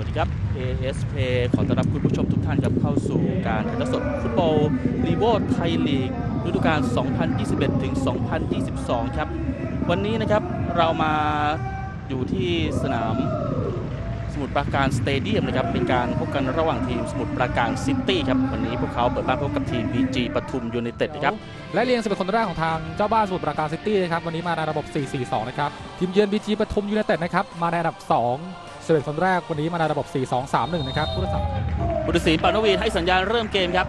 วัสดีครับ AS Play ขอต้อนรับคุณผู้ชมทุกท่านครับเข้าสู่การถ่ายทอดสดฟุตบอลลีโวไทยลีกฤดูกาล 2021 ถึง 2022 ครับ วันนี้นะครับเรามาอยู่ที่สนามสมุทรปราการสเตเดียมนะครับ เป็นการพบกันระหว่างทีมสมุทรปราการซิตี้ครับ วันนี้พวกเขาเปิดบ้านพบกับทีม BG ปทุมยูไนเต็ดนะครับ และเรียง11คนแรกของทางเจ้าบ้านสมุทรปราการซิตี้นะครับ วันนี้มาในระบบ 4-4-2 นะครับ ทีมเยือนบีจีปทุมยูไนเต็ดนะครับ มาในอันดับ 2 11คนแรกวันนี้มาในระบบ 4-2-3-1 นะครับผู้รักษาบุตรศรีปานวีให้สัญญาณเริ่มเกมครับ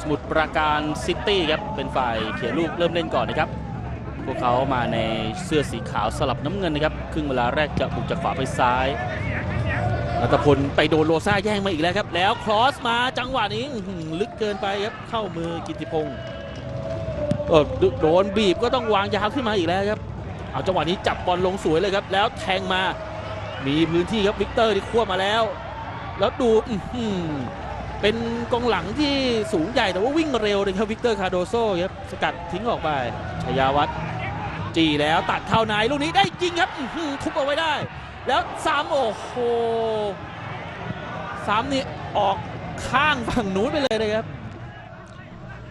สมุทรปราการซิตี้ครับเป็นฝ่ายเขียนลูกเริ่มเล่นก่อนนะครับ พวกเขามาในเสื้อสีขาวสลับน้ำเงินนะครับครึ่งเวลาแรกจะบุกจากขวาไปซ้ายรัตพลไปโดนโลซ่าแย่งมาอีกแล้วครับ แล้วครอสมาจังหวะนี้อื้อหือลึกเกินไปครับเข้ามือกิติพงศ์เออโดนบีบก็ต้องวางยาวขึ้นมาอีกแล้วครับ เอาจังหวะนี้จับบอลลงสวยเลยครับ แล้วแทงมา มีพื้นที่ครับวิกเตอร์ที่ควบมาแล้ว แล้วดูเป็นกองหลังที่สูงใหญ่แต่ว่าวิ่งเร็วเลยครับวิกเตอร์คาโดโซครับสกัดทิ้งออกไปชยาวัฒน์จีแล้วตัดเข้าในลูกนี้ได้จริงครับทุบเอาไว้ได้ แล้วซ้ำโอ้โหซ้ำนี่ออกข้างฝั่งนู้นไปเลยนะครับ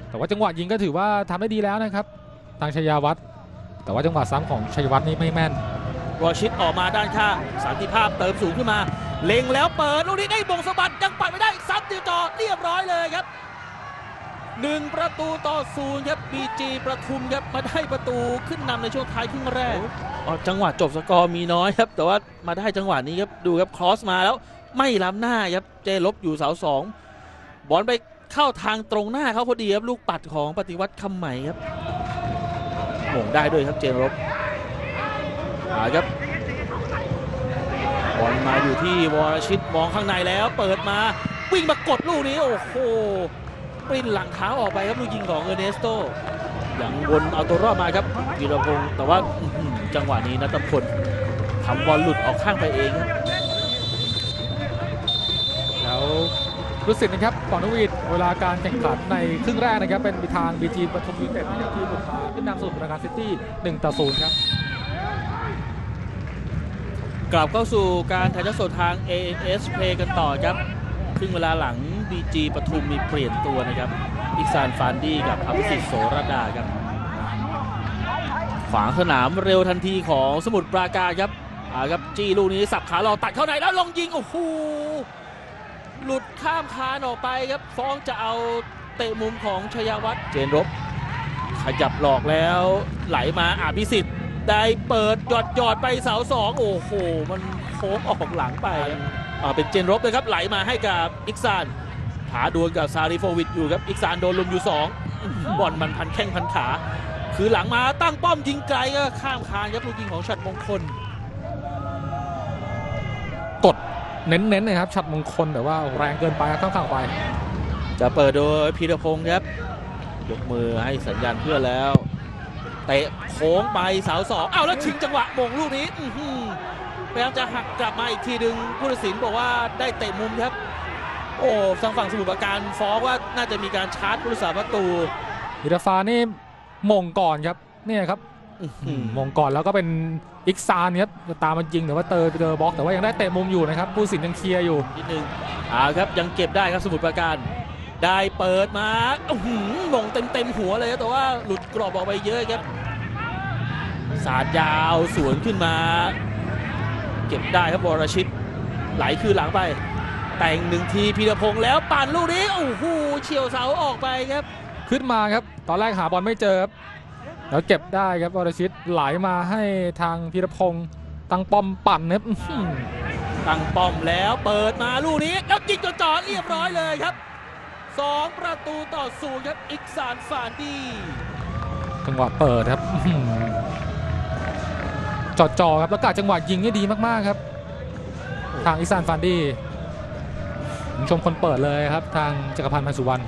แต่ว่าจังหวะยิงก็ถือว่าทำได้ดีแล้วนะครับ ทางชยาวัฒน์แต่ว่าจังหวะซ้ำของชัยวัฒน์นี่ไม่แม่น วอชิตออกมาด้านข้างสันติภาพเติมสูงขึ้นมา เล็งแล้วเปิดลูกนี้ได้บงสะบัดยังปัดไม่ได้ซัดติวจอเรียบร้อยเลยครับหนึ่งประตูต่อศูนย์ครับบีจีประทุมครับมาได้ประตูขึ้นนำในช่วงท้ายครึ่งแรกจังหวะจบสกอร์มีน้อยครับ แต่ว่ามาได้จังหวะนี้ครับดูครับครอสมาแล้วไม่ล้ำหน้าครับเจลบอยู่เสาสองบอลไปเข้าทางตรงหน้าเขาพอดีครับลูกปัดของปฏิวัติคำใหม่ครับหม่งได้ด้วยครับเจนรบ มาครับบอลมาอยู่ที่วรชิตมองข้างในแล้ว เปิดมาวิ่งมากดลูกนี้โอ้โหปริ้นหลังเท้าออกไปครับลูกยิงของเออร์เนสโตอยังวนเอาตัวรอดมาครับวีรพงศ์แต่ว่าจังหวะนี้นัทพลทำบอลหลุดออกข้างไปเองครับแล้วรู้สึกนะครับปอนวีดเวลาการแข่งขันในครึ่งแรกนะครับเป็นทางบีจีปทุมยูเต็ดที่บุกมาขึ้นนำสมุทรปราการซิตี้1ต่อ0ครับ กลับเข้าสู่การถ่ายทอดสดทาง AS Play กันต่อครับครึ่งเวลาหลัง BG ปทุมมีเปลี่ยนตัวนะครับ อิกซานฟานดี้กับอภิสิทธิ์โสรดาครับ ขวางสนามเร็วทันทีของสมุทรปราการครับอ่าครับจี้ลูกนี้สับขาหลอกตัดเข้าในแล้วลงยิง โอ้โห หลุดข้ามคานออกไปครับ ฟ้องจะเอาเตะมุมของชยวัฒน์เจนรบ ขยับหลอกแล้วไหลมาอาภิสิทธิ์ ได้เปิดหยอดหยอดไปเสาสองโอ้โห มันโค้งออกหลังไปอ่าเป็นเจนรบเลยครับไหลมาให้กับอิกซานหาดวลกับซาริโฟวิชอยู่ครับอิกซานโดนลุมอยู่สองอื้อหือบอลมันพันแข้งพันขา คือหลังมาตั้งป้อมยิงไกลก็ข้ามคานครับลูกยิงของฉัดมงคล กดเน้นๆนะครับฉัดมงคลแต่ว่าแรงเกินไปครับข้างๆไป จะเปิดโดยพีรพงศ์ครับยกมือให้สัญญาณเพื่อนแล้ว เตะโค้งไปเสาสองอ้าวแล้วชิงจังหวะมงลูกนี้อื้อหือพยายามจะหักกลับมาอีกทีดึงผู้ตัดสินบอกว่าได้เตะมุมครับ โอ้ทางฝั่งสมุทรปราการฟ้องว่าน่าจะมีการชาร์จผู้รักษาประตูอิราฟานี่มงก่อนครับเนี่ยครับอื้อหือมงก่อนแล้วก็เป็นอิกซานครับจะตามมันจริงแต่ว่าเตอไปเจอบล็อกแต่ว่ายังได้เตะมุมอยู่นะครับผู้สินยังเคลียร์อยู่นิดนึงอ่าครับยังเก็บได้ครับสมุทรปราการ ได้เปิดมาอื้อหือมงเต็มเต็มๆหัวเลยครับแต่ว่าหลุดกรอบออกไปเยอะครับ สาดยาวสวนขึ้นมา เก็บได้ครับวรชิต ไหลคือหลังไป แต่งหนึ่งทีพีรพงศ์แล้วปั่นลูกนี้โอ้โหเฉียวเสาออกไปครับ ขึ้นมาครับ ตอนแรกหาบอลไม่เจอครับแล้วเก็บได้ครับวรชิตไหลมาให้ทางพีรพงศ์ตั้งป้อมปั่นครับอื้อหือตั้งป้อมแล้วเปิดมาลูกนี้แล้วยิงจ่อๆเรียบร้อยเลยครับ สองประตูต่อศูนย์ครับอิกซานฟานดีจังหวะเปิดครับอื้อหือจ่อๆครับแล้วกาจังหวะยิงนี่ดีมากๆครับ ทางอิซานฟันดี้ผมชมคนเปิดเลยครับ ทางจักรพันธ์พันสุวรรณ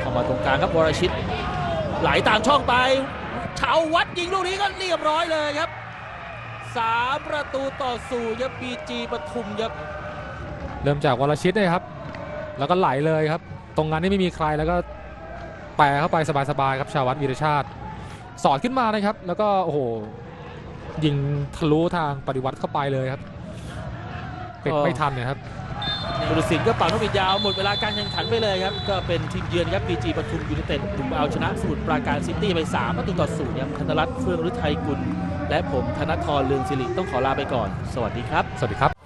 เข้ามาตรงกลางครับวรชิต ไหลตามช่องไปชาววัดยิงลูกนี้ก็เรียบร้อยเลยครับสามประตูต่อศูนย์ครับบีจีปทุมครับ เริ่มจากวรชิตเนี่ยครับ แล้วก็ไหลเลยครับ ตรงนั้นนี่ไม่มีใครแล้วก็แปรเข้าไปสบายๆครับชาววัดวีรชาติ สอดขึ้นมานะครับ แล้วก็โอ้โหยิงทะลุทางปฏิวัติเข้าไปเลยครับปิดไม่ทันเนะครับบุรุษสิงห์ก็เป่านกหวีดยาวหมดเวลาการแข่งขันไปเลยครับ ก็เป็นทีมเยือนครับบีจีปทุมยูไนเต็ดบุกเอาชนะสมุทรปราการซิตี้ไป3ประตูต่อศูนย์ครับธนรัตน์เฟื่องฤทัยกุล และผมธนทรเลืองสิริต้องขอลาไปก่อน สวัสดีครับ สวัสดีครับ